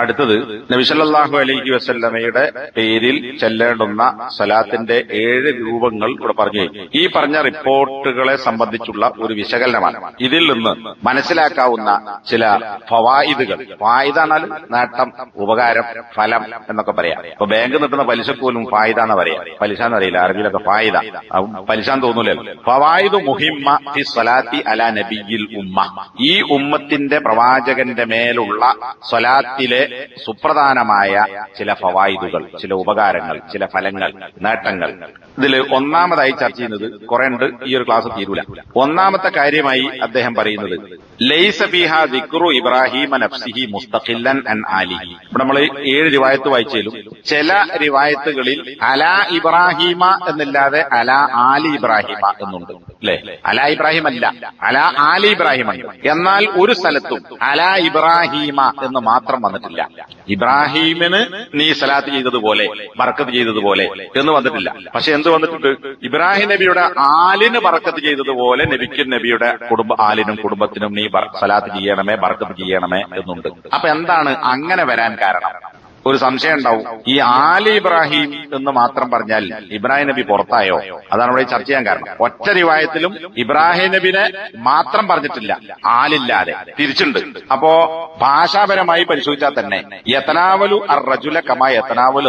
അടുത്തത് നബിസല്ലാഹു അലൈഹി വസല്ലമയുടെ പേരിൽ ചെല്ലേണ്ടുന്ന സലാത്തിന്റെ ഏഴ് രൂപങ്ങൾ ഇവിടെ പറഞ്ഞു ഈ പറഞ്ഞ റിപ്പോർട്ടുകളെ സംബന്ധിച്ചുള്ള ഒരു വിശകലനമാണ്. ഇതിൽ നിന്ന് മനസ്സിലാക്കാവുന്ന ചില ഫവായിദുകൾ. ഫായിദാണാൽ നേട്ടം ഉപകാരം ഫലം എന്നൊക്കെ പറയാം. ഇപ്പൊ ബാങ്ക് നിൽക്കുന്ന പലിശ പോലും ഫായിദ എന്ന് പറയാം. പലിശ എന്ന് അറിയില്ല. അറബിയിലൊക്കെ ഫായിദ പലിശ എന്ന് ഫവായിദു മുഹിമ്മ ഫി സലാത്തി അല നബിയിൽ ഉമ്മ. ഈ ഉമ്മത്തിന്റെ പ്രവാചകന്റെ മേലുള്ള സ്വലാത്തിലെ സുപ്രധാനമായ ചില ഫവായിദുകൾ ചില ഉപകാരങ്ങൾ ചില ഫലങ്ങൾ നേട്ടങ്ങൾ. ഇതിൽ ഒന്നാമതായി ചർച്ച ചെയ്യുന്നത് കുറെ ഉണ്ട് ഈ ഒരു ക്ലാസ് തീരൂല. ഒന്നാമത്തെ കാര്യമായി അദ്ദേഹം പറയുന്നത് നഫ്സിഹി മുസ്തഖില്ലൻ ഇവിടെ നമ്മൾ ഏഴ് റിവായത്ത് വായിച്ചാലും ചില റിവായത്തുകളിൽ അല ഇബ്രാഹിമ എന്നില്ലാതെ അല ആലി ഇബ്രാഹിമ എന്നുണ്ട്. അല്ലെ? അല ഇബ്രാഹിം അല്ല. അല ആലി ഇബ്രാഹിം എന്നാൽ ഒരു സ്ഥലത്തും അല ഇബ്രാഹിമ എന്ന് മാത്രം വന്നിട്ടില്ല. ഇബ്രാഹിമിന് നീ സലാത്ത് ചെയ്തതുപോലെ ബർക്കത്ത് ചെയ്തതുപോലെ എന്ന് വന്നിട്ടില്ല. പക്ഷെ എന്ത് വന്നിട്ടുണ്ട്? ഇബ്രാഹിം നബിയുടെ ആലിന് ബർക്കത്ത് ചെയ്തതുപോലെ നബിക്കും നബിയുടെ കുടുംബ ആലിനും കുടുംബത്തിനും നീ ബർ- സലാത്ത് ചെയ്യണമേ ബർക്കത്ത് ചെയ്യണമേ എന്നുണ്ട്. അപ്പൊ എന്താണ് അങ്ങനെ വരാൻ കാരണം? ഒരു സംശയം ഉണ്ടാവും. ഈ ആലി ഇബ്രാഹിം എന്ന് മാത്രം പറഞ്ഞാൽ ഇബ്രാഹിം നബി പുറത്തായോ? അതാണ് ഇവിടെ ചർച്ച ചെയ്യാൻ കാരണം. ഒറ്റ റിവായത്തിലും ഇബ്രാഹിം നബിനെ മാത്രം പറഞ്ഞിട്ടില്ല. ആലില്ലാതെ. തിരിച്ചുണ്ട്. അപ്പോ ഭാഷാപരമായി പരിശോധിച്ചാൽ തന്നെ യത്തനാവലു അർ റജുല യത്നാവലു യത്തനാവലു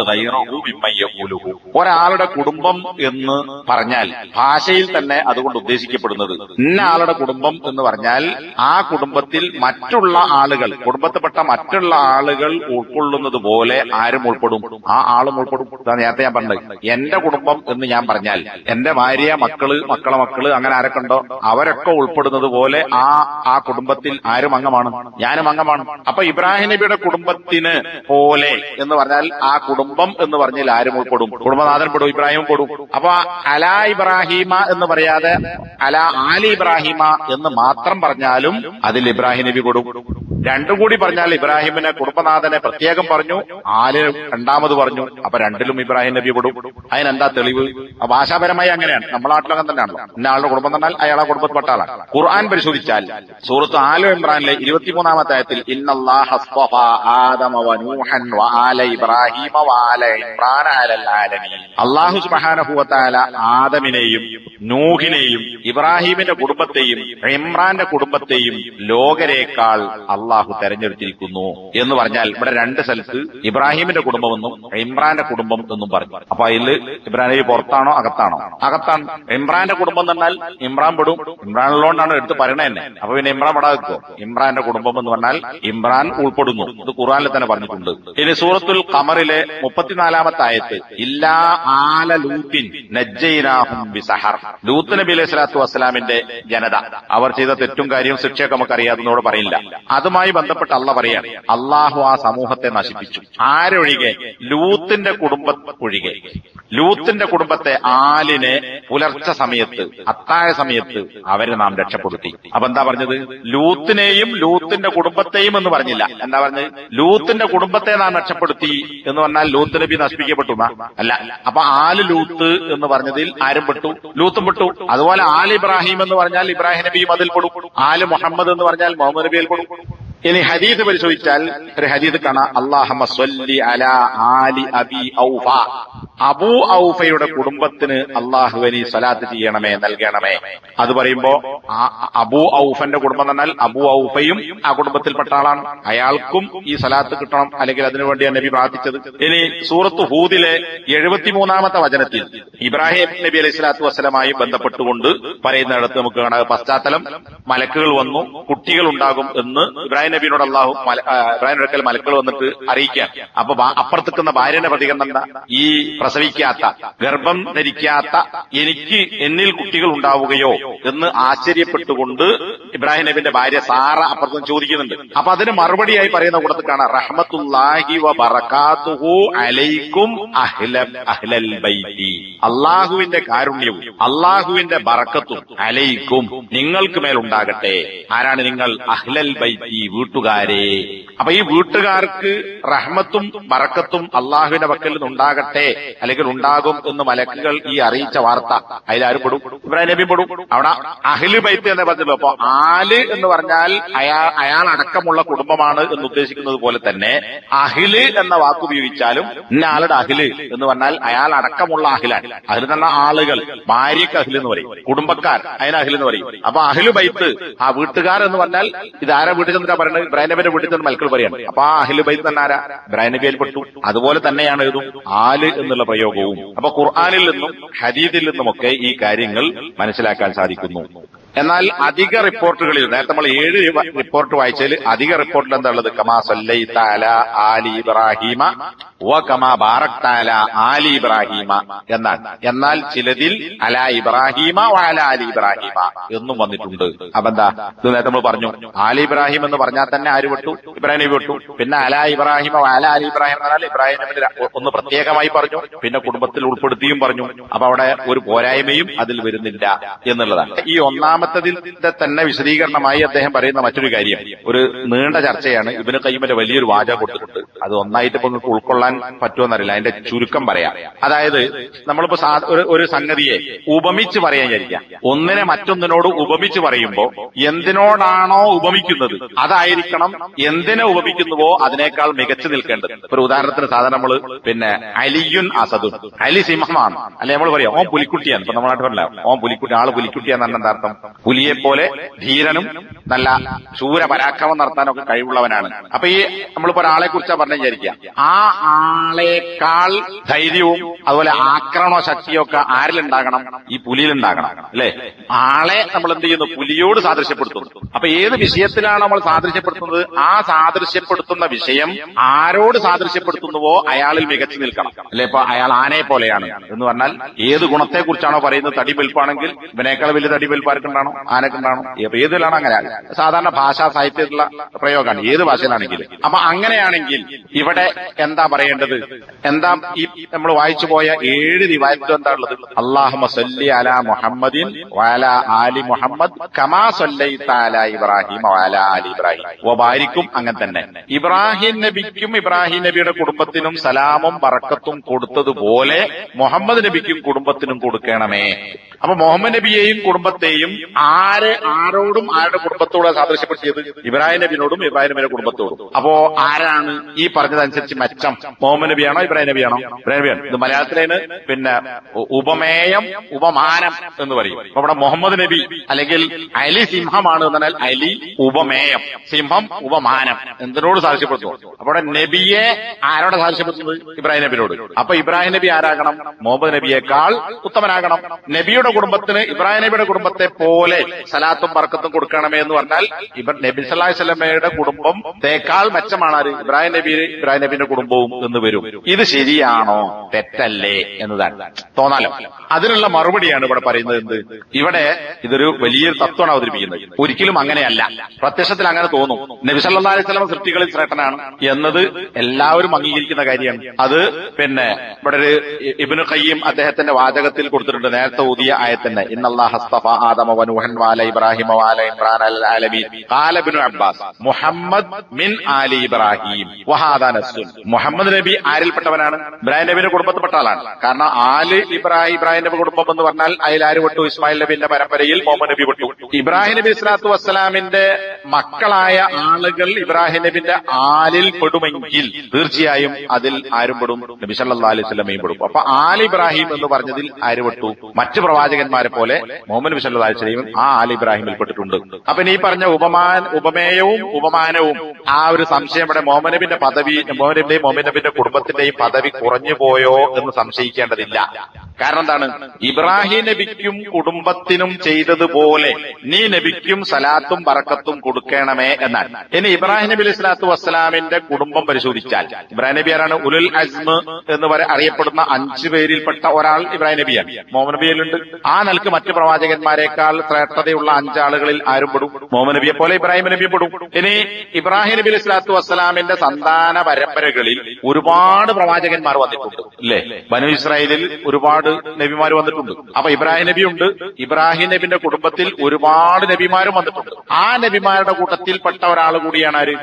യഖൂലുഹു. ഒരാളുടെ കുടുംബം എന്ന് പറഞ്ഞാൽ ഭാഷയിൽ തന്നെ അതുകൊണ്ട് ഉദ്ദേശിക്കപ്പെടുന്നത് ഇന്ന ആളുടെ കുടുംബം എന്ന് പറഞ്ഞാൽ ആ കുടുംബത്തിൽ മറ്റുള്ള ആളുകൾ കുടുംബത്തിൽപ്പെട്ട മറ്റുള്ള ആളുകൾ ഉൾക്കൊള്ളുന്നത് പോലെ ആരും ഉൾപ്പെടും. ആ ആളും ഉൾപ്പെടും. നേരത്തെ ഞാൻ പറഞ്ഞത്. എന്റെ കുടുംബം എന്ന് ഞാൻ പറഞ്ഞാൽ എന്റെ ഭാര്യ മക്കൾ മക്കളെ മക്കൾ അങ്ങനെ ആരൊക്കെ ഉണ്ടോ അവരൊക്കെ ഉൾപ്പെടുന്നത് പോലെ ആ ആ കുടുംബത്തിൽ ആരും അംഗമാണ്. ഞാനും അംഗമാണ്. അപ്പൊ ഇബ്രാഹിം നബിയുടെ കുടുംബത്തിന് പോലെ എന്ന് പറഞ്ഞാൽ ആ കുടുംബം എന്ന് പറഞ്ഞാൽ ആരും ഉൾപ്പെടും. കുടുംബനാഥൻ പെടും ഇബ്രാഹിം പെടും അപ്പൊ അല ഇബ്രാഹിമ എന്ന് പറയാതെ അല ആലി ഇബ്രാഹിമ എന്ന് മാത്രം പറഞ്ഞാലും അതിൽ ഇബ്രാഹിം നബി കൊടും രണ്ടും കൂടി പറഞ്ഞാൽ ഇബ്രാഹിമിനെ കുടുംബനാഥനെ പ്രത്യേകം പറഞ്ഞു ആലിന് രണ്ടാമത് പറഞ്ഞു അപ്പൊ രണ്ടിലും ഇബ്രാഹിം നബി പെടും. അതിനെന്താ തെളിവ്? ഭാഷാപരമായി അങ്ങനെയാണ്. നമ്മളെ നാട്ടിലൊക്കെ തന്നെയാണ് ഇന്ന ആളുടെ കുടുംബം തന്നാൽ അയാളെ കുടുംബത്തിൽപ്പെട്ട ആളാണ്. ഖുർആൻ പരിശോധിച്ചാൽ സൂറത്ത് ആലു ഇമ്രാനിലെ ഇരുപത്തിമൂന്നാമത്തെ ആയത്തിൽ വതആല ആദമിനെയും നൂഹിനെയും ഇബ്രാഹിമിന്റെ കുടുംബത്തെയും ഇമ്രാന്റെ കുടുംബത്തെയും ലോകരേക്കാൾ അള്ളാഹു തെരഞ്ഞെടുത്തിരിക്കുന്നു എന്ന് പറഞ്ഞാൽ ഇവിടെ രണ്ട് സ്ഥലത്ത് ഇബ്രാഹിമിന്റെ കുടുംബമെന്നും ഇമ്രാന്റെ കുടുംബം എന്നും പറഞ്ഞു. അപ്പൊ അതിൽ ഇബ്രാഹിം പുറത്താണോ അകത്താണോ? അകത്താണ്. ഇമ്രാന്റെ കുടുംബം എന്ന് പറഞ്ഞാൽ ഇമ്രാൻ പെടും. ഇമ്രാനുള്ളതുകൊണ്ടാണ് എടുത്ത് പറയണേ തന്നെ. അപ്പൊ പിന്നെ ഇമ്രാൻ പെടാതിക്കോ ഇമ്രാന്റെ കുടുംബം എന്ന് പറഞ്ഞാൽ ഇമ്രാൻ ഉൾപ്പെടുന്നു. ഇത് ഖുറാനിൽ തന്നെ പറഞ്ഞിട്ടുണ്ട്. ഇനി സൂറത്തുൽ കമറിലെ മുപ്പത്തിനാലാമത്തെ ആയത്ത് ഇല്ലാ ആല ലൂത്തിൻ ബിസഹർ. ലൂത്ത് നബി അലൈഹി സ്വലാത്തു വസ്സലാമിന്റെ ജനത. അവർ ചെയ്ത തെറ്റും കാര്യവും ശിക്ഷയൊക്കെ നമുക്ക് അറിയാതെന്നോട് പറയില്ല. അതുമായി ബന്ധപ്പെട്ട് അള്ള പറയാണ് അള്ളാഹു ആ സമൂഹത്തെ നശിപ്പിച്ചു. ആരൊഴികെ? ലൂത്തിന്റെ കുടുംബ ഒഴികെ. ലൂത്തിന്റെ കുടുംബത്തെ ആലിനെ പുലർച്ച സമയത്ത് അത്താഴ സമയത്ത് അവരെ നാം രക്ഷപ്പെടുത്തി. അപ്പൊ എന്താ പറഞ്ഞത്? ലൂത്തിനെയും ലൂത്തിന്റെ കുടുംബത്തെയും എന്ന് പറഞ്ഞില്ല. എന്താ പറഞ്ഞത്? ലൂത്തിന്റെ കുടുംബത്തെ നാം രക്ഷപ്പെടുത്തി എന്ന് പറഞ്ഞാൽ ലൂത്ത് നബി നശിപ്പിക്കപ്പെട്ടു അല്ല. അപ്പൊ ആൽ ലൂത്ത് എന്ന് പറഞ്ഞതിൽ ആരും പെട്ടു ലൂത്തും പെട്ടു. അതുപോലെ ആൽ ഇബ്രാഹിം എന്ന് പറഞ്ഞാൽ ഇബ്രാഹിം നബിയും അതിൽ പെടും. ആൽ മുഹമ്മദ് എന്ന് പറഞ്ഞാൽ മുഹമ്മദ് നബിയിൽ പെടും. ഇനി ഹദീദ് പരിശോധിച്ചാൽ ഒരു ഹദീദ് കാണാം. സ്വല്ലി അല ആലി അബി ഔഫ. അബൂ ഔഫയുടെ കുടുംബത്തിന് അള്ളാഹുവനി സലാത്ത് ചെയ്യണമേ നൽകണമേ. അത് പറയുമ്പോ അബു ഔഫന്റെ കുടുംബം പറഞ്ഞാൽ അബൂ ഔഫയും ആ കുടുംബത്തിൽപ്പെട്ട ആളാണ്. അയാൾക്കും ഈ സലാത്ത് കിട്ടണം അല്ലെങ്കിൽ അതിനുവേണ്ടി നബി പ്രാർത്ഥിച്ചത്. ഇനി സൂറത്ത് ഹൂദിലെ എഴുപത്തിമൂന്നാമത്തെ വചനത്തിൽ ഇബ്രാഹിം നബി അലൈഹി സ്വലാത്തു വസ്സലമായി ബന്ധപ്പെട്ടുകൊണ്ട് പറയുന്നിടത്ത് നമുക്ക് കാണാം. പശ്ചാത്തലം മലക്കുകൾ വന്നു കുട്ടികൾ ഉണ്ടാകും എന്ന് ഇബ്രാഹിം നബിയോട് അള്ളാഹു മല- ഇബ്രാഹിം അടുക്കൽ മലക്കൾ വന്നിട്ട് അറിയിക്കാൻ അപ്പൊ അപ്പുറത്തുക്കുന്ന ഭാര്യന്റെ പ്രതികരണം എന്താ? ഈ പ്രസവിക്കാത്ത ഗർഭം ധരിക്കാത്ത എനിക്ക് എന്നിൽ കുട്ടികൾ ഉണ്ടാവുകയോ എന്ന് ആശ്ചര്യപ്പെട്ടുകൊണ്ട് ഇബ്രാഹിം നബിന്റെ ഭാര്യ സാറ അപ്പുറത്തും ചോദിക്കുന്നുണ്ട്. അപ്പൊ അതിന് മറുപടിയായി പറയുന്ന കൂട്ടത്തിൽ കാണാം റഹ്മത്തുല്ലാഹി അലൈക്കും അഹ്ല അഹ്ലൽ അള്ളാഹുവിന്റെ കാരുണ്യവും അള്ളാഹുവിന്റെ ബറക്കത്തും അലൈക്കും നിങ്ങൾക്ക് മേലുണ്ടാകട്ടെ. ആരാണ് നിങ്ങൾ? അഹ്ലൽ ബൈത്തി വീട്ടുകാരെ. അപ്പൊ ഈ വീട്ടുകാർക്ക് റഹ്മത്തും ബറക്കത്തും അള്ളാഹുവിന്റെ പക്കൽ നിന്നുണ്ടാകട്ടെ അല്ലെങ്കിൽ ഉണ്ടാകും എന്ന് മലക്കുകൾ ഈ അറിയിച്ച വാർത്ത അതിലാരും പെടും? ഇബ്രാഹിം നബി പെടും. അവിടെ അഹിൽ ബൈത്ത് എന്ന് പറഞ്ഞല്ലോ. അപ്പൊ ആൽ എന്ന് പറഞ്ഞാൽ അയാൾ അയാൾ അടക്കമുള്ള കുടുംബമാണ് എന്ന് ഉദ്ദേശിക്കുന്നത് പോലെ തന്നെ അഹിൽ എന്ന വാക്ക് ഉപയോഗിച്ചാലും ആളുടെ അഹിൽ എന്ന് പറഞ്ഞാൽ അയാൾ അടക്കമുള്ള അഹിലാണ് അഹിൽ തന്നെ ആളുകൾ. ഭാര്യക്ക് അഹിൽ എന്ന് പറയും. കുടുംബക്കാർ അതിന് അഹിൽ എന്ന് പറയും. അപ്പൊ അഹിൽ ബൈത്ത് ആ വീട്ടുകാർ എന്ന് പറഞ്ഞാൽ ഇത് ആരാ വീട്ടിൽ ചെന്നിട്ടാ പറയുന്നത് ഇബ്രാഹിം നബിയുടെ വീട്ടിൽ ചെന്ന് മൽക്കൾ പറയാണ്. അപ്പൊ ആ അഹിൽ ബൈത്ത് തന്നെ ആരാ? ഇബ്രാഹിം നബിയിൽ പെട്ടു. അതുപോലെ തന്നെയാണ് ഇതും ആൽ എന്നുള്ള പ്രയോഗവും. അപ്പൊ ഖുർആാനിൽ നിന്നും ഹദീദിൽ നിന്നുമൊക്കെ ഈ കാര്യങ്ങൾ മനസ്സിലാക്കാൻ സാധിക്കുന്നു. എന്നാൽ അധിക റിപ്പോർട്ടുകളിൽ നേരത്തെ നമ്മൾ ഏഴ് റിപ്പോർട്ട് വായിച്ചാൽ അധിക റിപ്പോർട്ടിൽ എന്താ ഉള്ളത്? കമാ സല്ലൈ താല ആലി ഇബ്രാഹിമ വ കമാ ബാറക്താല ആലി ഇബ്രാഹിമ എന്നാണ്. എന്നാൽ ചിലതിൽ അല ഇബ്രാഹിമ വ അല ആലി ഇബ്രാഹിമ എന്നും വന്നിട്ടുണ്ട്. അപ്പൊ എന്താ? ഇത് നേരത്തെ നമ്മൾ പറഞ്ഞു ആലി ഇബ്രാഹിം എന്ന് പറഞ്ഞാൽ തന്നെ ആര് വിട്ടു? ഇബ്രാഹിം നബി വിട്ടു. പിന്നെ അല ഇബ്രാഹിമ വ അല ആലി ഇബ്രാഹിം എന്ന് പറഞ്ഞാൽ ഇബ്രാഹിം നബി ഒന്ന് പ്രത്യേകമായി പറഞ്ഞു പിന്നെ കുടുംബത്തിൽ ഉൾപ്പെടുത്തിയും പറഞ്ഞു. അപ്പൊ അവിടെ ഒരു പോരായ്മയും അതിൽ വരുന്നില്ല എന്നുള്ളതാണ്. ഈ ഒന്നാമത്തതിന്റെ തന്നെ വിശദീകരണമായി അദ്ദേഹം പറയുന്ന മറ്റൊരു കാര്യം. ഒരു നീണ്ട ചർച്ചയാണ്. ഇബിന് കയ്യുമന്റെ വലിയൊരു വാചകം കൊടുത്തിട്ടുണ്ട്. അത് ഒന്നായിട്ട് ഇപ്പൊ നിങ്ങൾക്ക് ഉൾക്കൊള്ളാൻ പറ്റുമെന്നറിയില്ല. അതിന്റെ ചുരുക്കം പറയാം. അതായത് നമ്മളിപ്പോ ഒരു- സംഗതിയെ ഉപമിച്ച് പറയാൻ വിചാരിക്കാം ഒന്നിനെ മറ്റൊന്നിനോട് ഉപമിച്ച് പറയുമ്പോൾ എന്തിനോടാണോ ഉപമിക്കുന്നത്? അതായിരിക്കണം എന്തിനെ ഉപമിക്കുന്നുവോ അതിനേക്കാൾ മികച്ചു നിൽക്കേണ്ടത്. ഒരു ഉദാഹരണത്തിന് സാധാരണ നമ്മൾ പിന്നെ അലിയുൻ അസദുൻ. അലി സിംഹമാണ്. അല്ലെ നമ്മൾ പറയാം ഓൻ പുലിക്കുട്ടിയാണ്. ഇപ്പൊ നമ്മളായിട്ട് പറഞ്ഞ ഓൻ പുലിക്കുട്ടി ആൾ പുലിക്കുട്ടിയാന്ന് പറഞ്ഞ എന്താ അർത്ഥം? പുലിയെ പോലെ ധീരനും നല്ല ശൂര പരാക്രമം നടത്താനൊക്കെ കഴിവുള്ളവനാണ്. അപ്പൊ ഈ നമ്മളിപ്പോ ഒരാളെ കുറിച്ചാ പറഞ്ഞു വിചാരിക്കുക. ആ ആളേക്കാൾ ധൈര്യവും അതുപോലെ ആക്രമണ ശക്തിയും ഒക്കെ ആരിലുണ്ടാകണം? ഈ പുലിയിലുണ്ടാകണം അല്ലെ? ആളെ നമ്മൾ എന്ത് ചെയ്യുന്നു? പുലിയോട് സാദൃശ്യപ്പെടുത്തുന്നു. അപ്പൊ ഏത് വിഷയത്തിലാണ് നമ്മൾ സാദൃശ്യപ്പെടുത്തുന്നത്? ആ സാദൃശ്യപ്പെടുത്തുന്ന വിഷയം ആരോട് സാദൃശ്യപ്പെടുത്തുന്നുവോ അയാളിൽ മികച്ചു നിൽക്കണം. അല്ലെ? ഇപ്പൊ അയാൾ ആനയെ പോലെയാണ്. എന്ന് പറഞ്ഞാൽ ഏത് ഗുണത്തെ കുറിച്ചാണോ പറയുന്നത്? തടി വെൽപ്പാണെങ്കിൽ ഇവനേക്കാൾ വലിയ തടി വെൽപ്പാർക്കുണ്ടാണോ ആനക്കുണ്ടാണോ അപ്പൊ ഏതിലാണ് അങ്ങനെ? സാധാരണ ഭാഷാ സാഹിത്യത്തിലുള്ള പ്രയോഗമാണ്. ഏത് ഭാഷയിലാണെങ്കിലും. അപ്പൊ അങ്ങനെയാണെങ്കിൽ ഇവിടെ എന്താ പറയേണ്ടത്? എന്താ ഈ നമ്മൾ വായിച്ചു പോയ ഏഴ് റിവായത്തും എന്താ ഉള്ളത് അള്ളാഹുമ സല്ലി അല മുഹമ്മദിൻ വാല ആലി മുഹമ്മദ് കമാ സല്ലൈത അല ഇബ്രാഹിം വാല ആലി ഇബ്രാഹിം. ഒബാരിക്കും അങ്ങനെ തന്നെ. ഇബ്രാഹിം നബിക്കും ഇബ്രാഹിം നബിയുടെ കുടുംബത്തിനും സലാമും പറക്കത്തും കൊടുത്തതുപോലെ മുഹമ്മദ് നബിക്കും കുടുംബത്തിനും കൊടുക്കണമേ. അപ്പൊ മുഹമ്മദ് നബിയെയും കുടുംബത്തെയും ആര് ആരോടും ആരുടെ കുടുംബത്തോടെ സാദൃശ്യപ്പെടുത്തിയത്? ഇബ്രാഹിം നബിനോടും ഇബ്രാഹിം നബിയുടെ കുടുംബത്തോടും. അപ്പോ ആരാണ് ഈ പറഞ്ഞതനുസരിച്ച് മെച്ചം. മുഹമ്മദ് നബിയാണോ ഇബ്രാഹിം നബിയാണോ ഇബ്രാഹിം നബിയാണ് ഇത് മലയാളത്തിലേന് പിന്നെ ഉപമേയം ഉപമാനം എന്ന് പറയും. അപ്പൊ ഇവിടെ മുഹമ്മദ് നബി അല്ലെങ്കിൽ അലി സിംഹമാണ് എന്ന് പറഞ്ഞാൽ അലി ഉപമേയം സിംഹം ഉപമാനം. എന്തിനോട് സാക്ഷ്യപ്പെടുത്തുന്നു അപ്പൊ നബിയെ ആരോടെ സാക്ഷ്യപ്പെടുത്തുന്നത്? ഇബ്രാഹിം നബിയോട് അപ്പൊ ഇബ്രാഹിം നബി ആരാകണം? മുഹമ്മദ് നബിയേക്കാൾ ഉത്തമനാകണം. നബിയുടെ കുടുംബത്തിന് ഇബ്രാഹിം നബിയുടെ കുടുംബത്തെ പോലെ സലാത്തും പറക്കത്തും കൊടുക്കണമേ എന്ന് പറഞ്ഞാൽ നബി സല്ലാഹു സ്വലമയുടെ കുടുംബം തേക്കാൾ മെച്ചമാണ് ഇബ്രാഹിം നബി ഇബ്രാഹിം നബിന്റെ കുടുംബവും എന്ന് വരും. ഇത് ശരിയാണോ? തെറ്റല്ലേ എന്നതാണ്. തോന്നാലോ? അതിനുള്ള മറുപടിയാണ് ഇവിടെ പറയുന്നത് എന്ത്? ഇവിടെ ഇതൊരു വലിയൊരു തത്വമാണ് അവതരിപ്പിക്കുന്നത്. ഒരിക്കലും അങ്ങനെയല്ല. പ്രത്യക്ഷത്തിൽ അങ്ങനെ തോന്നും. നബി സല്ലല്ലാഹു അലൈഹി വസല്ലം സൃഷ്ടികളിൽ ശ്രേഷ്ഠനാണ് എന്നത് എല്ലാവരും അംഗീകരിക്കുന്ന കാര്യമാണ്. അത് പിന്നെ ഇവിടെ ഒരു ഇബ്നു കയ്യും അദ്ദേഹത്തിന്റെ വാചകത്തിൽ കൊടുത്തിട്ടുണ്ട്. നേരത്തെ ഊതിയ ആയത്തന്നെ ഇന്നല്ലാ ഹസ്തഫ ആദമ വനുഹൻ വാല ഇബ്രാഹിമ വാല ഇമ്രാൻ അൽ ആലമീൻ കാലബിനു അബ്ബാസ് മുഹമ്മദ് മിൻ ആലി ഇബ്രാഹിം നസ്സുൻ മുഹമ്മദ് നബി ആരിൽപ്പെട്ടവനാണ്. ഇബ്രാഹിം നബിയുടെ കുടുംബത്തിൽപ്പെട്ട ആളാണ്. കാരണം ആൽ ഇബ്രാഹിം ഇബ്രാഹിം നബി കുടുംബം എന്ന് പറഞ്ഞാൽ അതിൽ ആര് വിട്ടു ഇസ്മായിൽ നബിന്റെ പരമ്പരയിൽ മുഹമ്മദ് നബി വിട്ടു ഇബ്രാഹിം നബി ഇസ്ലാത്തു വസ്സലാമിന്റെ മക്കളായ ആളുകൾ ഇബ്രാഹിം നബിന്റെ ആലിൽ പെടുമെങ്കിൽ തീർച്ചയായും അതിൽ ആരും പെടും. നബി സല്ലാ അലൈഹി സ്വലമയും പെടും. അപ്പൊ ആൽ ഇബ്രാഹിം എന്ന് പറഞ്ഞതിൽ ആര് പെട്ടു? മറ്റു പ്രവാചകന്മാരെ പോലെ മുഹമ്മദ് നബി സല്ലാ അലൈഹി സ്വലയും ആ ആൽ ഇബ്രാഹിമിൽ പെട്ടിട്ടുണ്ട്. അപ്പൊ ഈ പറഞ്ഞ ഉപമാൻ ഉപമേയവും ഉപമാനവും ആ ഒരു സംശയം ഇവിടെ മുഹമ്മദ് നബിന്റെ പദവി മുഹമ്മദ് നബിന്റെയും മുഹമ്മദ് നബിന്റെ കുടുംബത്തിന്റെയും പദവി കുറഞ്ഞു പോയോ എന്ന് സംശയിക്കേണ്ടതില്ല. കാരണം എന്താണ്? ഇബ്രാഹിം നബിക്കും കുടുംബത്തിനും ചെയ്തതുപോലെ നീ നബിക്കും സലാത്തും പറക്കത്തും കൊടുക്കണമേ എന്നാണ് ഇനി ഇബ്രാഹിം നബി അലൈഹി സ്വലാത്തു വസ്സലാമിന്റെ കുടുംബം പരിശോധിച്ചാൽ. ഇബ്രാഹിം നബി ആരാണ്? ഉലുൽ അസ്മ എന്ന് വരെ അറിയപ്പെടുന്ന അഞ്ചു പേരിൽപ്പെട്ട ഒരാൾ ഇബ്രാഹിം നബിയാണ്. മോഹൻ നബിയിലുണ്ട് ആ നിലയ്ക്ക് മറ്റു പ്രവാചകന്മാരെക്കാൾ ശ്രേഷ്ഠതയുള്ള അഞ്ചാളുകളിൽ ആരും പെടും. മോഹൻ നബിയെ പോലെ ഇബ്രാഹിം നബി പെടും. ഇനി ഇബ്രാഹിം നബി അലൈഹി സ്വലാത്തു വസ്സലാമിന്റെ സന്താന പരമ്പരകളിൽ ഒരുപാട് പ്രവാചകന്മാർ വന്നിട്ടുണ്ട്. ഇല്ലേ ബനു ഇസ്രായേലിൽ ഒരുപാട് നബിമാർ വന്നിട്ടുണ്ട്. അപ്പൊ ഇബ്രാഹിം നബി ഉണ്ട്. ഇബ്രാഹിം നബിന്റെ കുടുംബത്തിൽ ഒരുപാട് നബിമാരും വന്നിട്ടുണ്ട്. ആ നബിമാരുടെ കൂട്ടത്തിൽപ്പെട്ട ഒരാൾ കൂടിയാണ് ആര്?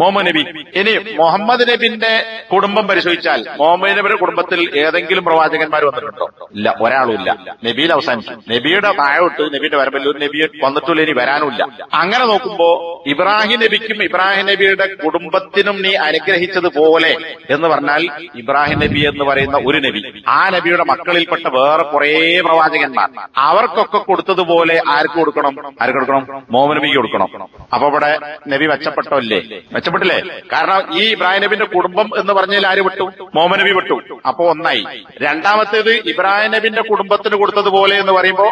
മുഹമ്മദ് നബി. ഇനി മുഹമ്മദ് നബിന്റെ കുടുംബം പരിശോധിച്ചാൽ മുഹമ്മദ് നബിയുടെ കുടുംബത്തിൽ ഏതെങ്കിലും പ്രവാചകന്മാർ വന്നിട്ടുണ്ടോ? ഇല്ല ഒരാളും ഇല്ല. നബിയിൽ അവസാനിച്ചു. നബിയുടെ താഴോട്ട് നബിയുടെ വരമ്പിൽ നബി വന്നിട്ടില്ല ഇനി വരാനുമില്ല അങ്ങനെ നോക്കുമ്പോ ഇബ്രാഹിം നബിക്കും ഇബ്രാഹിം നബിയുടെ കുടുംബത്തിനും നീ അനുഗ്രഹിച്ചതുപോലെ എന്ന് പറഞ്ഞാൽ ഇബ്രാഹിം നബി എന്ന് പറയുന്ന ഒരു നബി ആ നബിയുടെ മക്കളിൽപ്പെട്ട വേറെ കുറെ പ്രവാചകന്മാർ. അവർക്കൊക്കെ കൊടുത്തതുപോലെ ആർക്ക് കൊടുക്കണം? ആർക്ക് കൊടുക്കണം? മോമനബിക്ക് കൊടുക്കണം. അപ്പൊ ഇവിടെ നബി മെച്ചപ്പെട്ടോ ഇല്ലേ മെച്ചപ്പെട്ടില്ലേ കാരണം ഈ ഇബ്രാഹിം നബിന്റെ കുടുംബം എന്ന് പറഞ്ഞാൽ ആര് വിട്ടു? മോമനബി നബി വിട്ടു. അപ്പൊ ഒന്നായി. രണ്ടാമത്തേത് ഇബ്രാഹിം നബിന്റെ കുടുംബത്തിന് കൊടുത്തതുപോലെ എന്ന് പറയുമ്പോ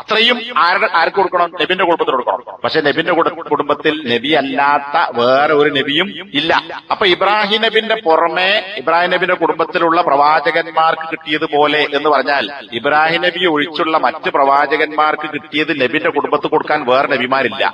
അത്രയും ആരുടെ ആർക്ക് കൊടുക്കണം? നബിന്റെ കുടുംബത്തിന് കൊടുക്കണം. പക്ഷെ നബിന്റെ കുടുംബത്തിൽ നബി അല്ലാത്ത വേറെ ഒരു നബിയും ഇല്ല. അപ്പൊ ഇബ്രാഹിം നബിന്റെ പുറമെ ഇബ്രാഹിം നബിന്റെ കുടുംബത്തിലുള്ള പ്രവാചകന്മാർക്ക് കിട്ടിയതുപോലെ എന്ന് പറഞ്ഞാൽ ഇബ്രാഹിം നബി ഒഴിച്ചുള്ള മറ്റ് പ്രവാചകന്മാർക്ക് കിട്ടിയത് നബിന്റെ കുടുംബത്ത് കൊടുക്കാൻ വേറെ നബിമാരില്ല.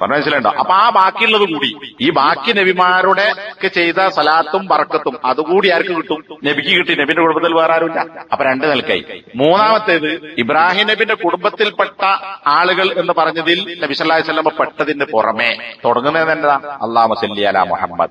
പറഞ്ഞു മനസ്സിലുണ്ടോ അപ്പൊ ആ ബാക്കിയുള്ളത് കൂടി. ഈ ബാക്കി നബിമാരുടെ ഒക്കെ ചെയ്ത സലാത്തും ബർക്കത്തും അതുകൂടി ആർക്ക് കിട്ടും? നബിക്ക് കിട്ടി. നബിന്റെ കുടുംബത്തിൽ വേറെ ആരുമില്ല. അപ്പൊ രണ്ട് നിലക്കായി. മൂന്നാമത്തേത് ഇബ്രാഹിം നബിന്റെ കുടുംബത്തിൽപ്പെട്ട ആളുകൾ എന്ന് പറഞ്ഞതിൽ നബി സല്ലാഹി വസല്ലം പെട്ടതിന് പുറമെ തുടങ്ങുന്നത് എന്നതാ അള്ളാഹു സല്ലി അല മുഹമ്മദ്.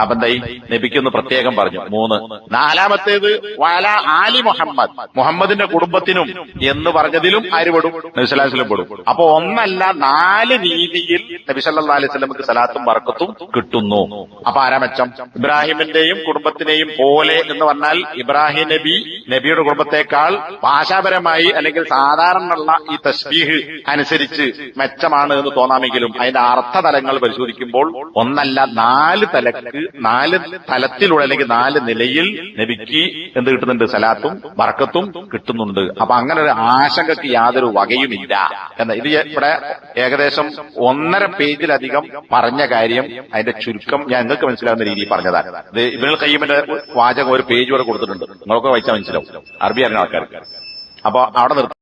അപ്പൊ എന്തായി? നബിക്കൊന്ന് പ്രത്യേകം പറഞ്ഞു. മൂന്ന്. നാലാമത്തേത് വാല ആലി മുഹമ്മദ്. മുഹമ്മദിന്റെ കുടുംബത്തിനും എന്ന് പറഞ്ഞതിലും ആര് പെടും? നബി പെടും. അപ്പൊ ഒന്നല്ല നാല് രീതിയിൽ നബി അലൈഹി സ്വലമക്ക് സലാത്തും ബർക്കത്തും കിട്ടുന്നു. അപ്പൊ ആരാ മെച്ചം? ഇബ്രാഹിമിന്റെയും കുടുംബത്തിനെയും പോലെ എന്ന് പറഞ്ഞാൽ ഇബ്രാഹിം നബി നബിയുടെ കുടുംബത്തെക്കാൾ ഭാഷാപരമായി അല്ലെങ്കിൽ സാധാരണയുള്ള ഈ തസ്ബീഹ് അനുസരിച്ച് മെച്ചമാണ് എന്ന് തോന്നാമെങ്കിലും അതിന്റെ അർത്ഥ തലങ്ങൾ പരിശോധിക്കുമ്പോൾ ഒന്നല്ല നാല് തലക്ക് നാല് തലത്തിലുള്ള അല്ലെങ്കിൽ നാല് നിലയിൽ നബിക്ക് എന്ത് കിട്ടുന്നുണ്ട്? സലാത്തും വറക്കത്തും കിട്ടുന്നുണ്ട്. അപ്പൊ അങ്ങനെ ഒരു ആശങ്കക്ക് യാതൊരു വകയുമില്ല. എന്ന ഇത് ഇവിടെ ഏകദേശം ഒന്നര പേജിലധികം പറഞ്ഞ കാര്യം അതിന്റെ ചുരുക്കം ഞാൻ നിങ്ങൾക്ക് മനസ്സിലാവുന്ന രീതിയിൽ പറഞ്ഞതാണ്. ഇത് ഇബിനുൽ കയ്യമിന്റെ വാചകം ഒരു പേജ് വരെ കൊടുത്തിട്ടുണ്ട്. നിങ്ങൾക്ക് വായിച്ചാൽ മനസ്സിലാവും. അറബി അറിയുന്ന ആൾക്കാർക്ക്. അപ്പൊ അവിടെ നിർത്തി